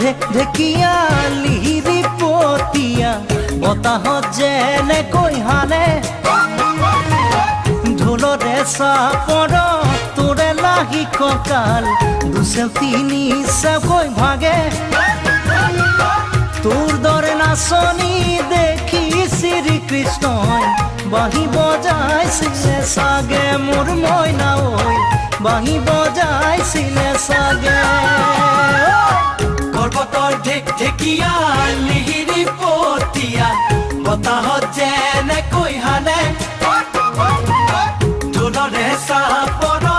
ঢেক ঢেকিয়া লিহিৰি পতিয়া বতাহত যেনেকৈ হানে। ঢোলৰে চাপৰ তোৰে লাহি কঁকাল দুচেও তিনি চেওকৈ ভাগে। তোৰ দৰে নাচনি দেখি শ্ৰীকৃষ্ণই বাঁহী বজাইছিলে চাগে মোৰ মইনা ঐ বাঁহী বজাইছিলে চাগে পৰ্বতৰ ঢেকীয়া লিহিৰি পতিয়া বতাহত যেনেকৈ হানে